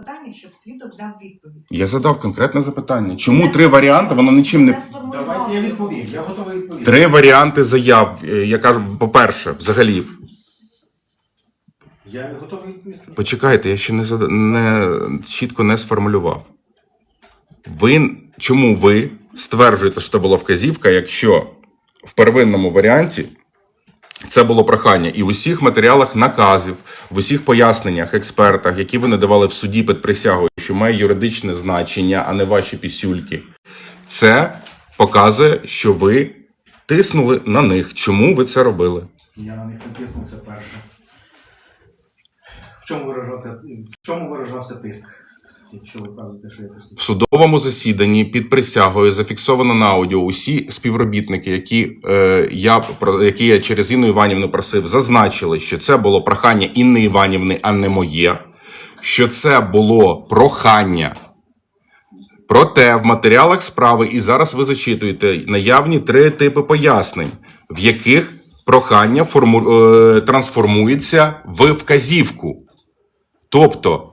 питання, щоб свідок дав відповідь. Я задав конкретне запитання. Чому три варіанти? Воно нічим не. Давайте я відповім. Я готовий відповісти. три варіанти заяв. Е, Я кажу, по-перше, взагалі, Я готовий відповісти. почекайте, я ще не зада... не чітко не сформулював. Ви чому ви стверджуєте, що це була вказівка, якщо в первинному варіанті це було прохання, і в усіх матеріалах наказів, в усіх поясненнях, експертах, які ви надавали в суді під присягою, що має юридичне значення, а не ваші пісюльки, це показує, що ви тиснули на них. Чому ви це робили? Я на них не тиснув, це перше. В чому виражався, в чому виражався тиск? В судовому засіданні під присягою зафіксовано на аудіо усі співробітники, які, е, я, які я через Інну Іванівну просив, зазначили, що це було прохання Інни Іванівни, а не моє. Що це було прохання. Проте в матеріалах справи, і зараз ви зачитуєте наявні три типи пояснень, в яких прохання форму, е, трансформується в вказівку. Тобто,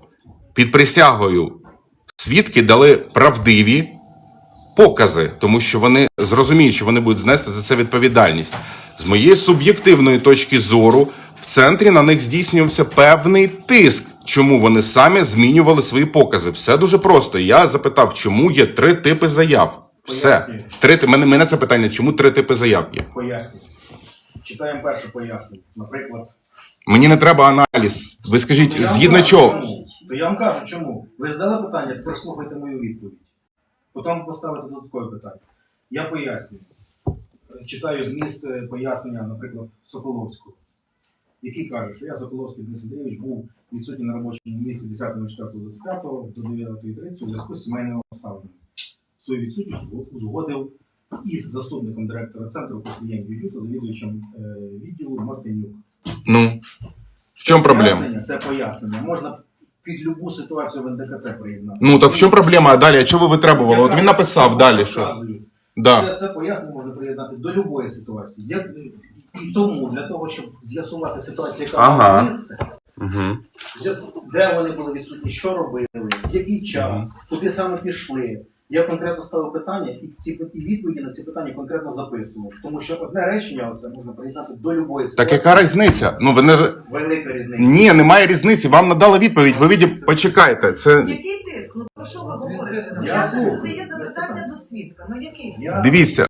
під присягою свідки дали правдиві покази, тому що вони зрозуміють, що вони будуть знести за це відповідальність. З моєї суб'єктивної точки зору, в центрі на них здійснювався певний тиск. Чому вони самі змінювали свої покази? Все дуже просто. Я запитав, чому є три типи заяв. Все. Три мене, мене це питання, чому три типи заяв є? Пояснюю. Читаємо перше пояснення. Наприклад, Мені не треба аналіз. Ви скажіть, згідно чого? То я вам кажу, чому. Ви задали питання, тепер слухайте мою відповідь. Потім поставите додаткове питання. Я пояснюю. Читаю зміст е, пояснення, наприклад, Соколовського, який каже, що я Соколовський Денис Андрійович був відсутній на робочому місці 10.04.25 до 9.30 у зв'язку з сімейними обставинами. Свою відсутність узгодив із заступником директора центру Юрію та завідувачем е, відділу Мартинюк. Ну, в чому проблема? Це пояснення. Можна під любу ситуацію в НДКЦ приєднати. Ну так в чому проблема? А далі, а чого ви витребували? От він написав далі, що. Да. Це, це пояснення можна приєднати до любої ситуації. Як, і тому, для того, щоб з'ясувати ситуацію, яка Ага. мала місце, Угу. де вони були відсутні, що робили, в який час, куди саме пішли. Я конкретно ставив питання і ці і відповіді на ці питання конкретно записував. Тому що одне речення оце можна приєднати до любої Так ситуації. яка різниця? Ну ви не Велика різниця. ні, немає різниці. Вам надали відповідь. Ви віді... почекайте. Це Який тиск? Ну про що ви говорите? Я Час слухаю. задає запитання до свідка. Ну який? Я дивіться.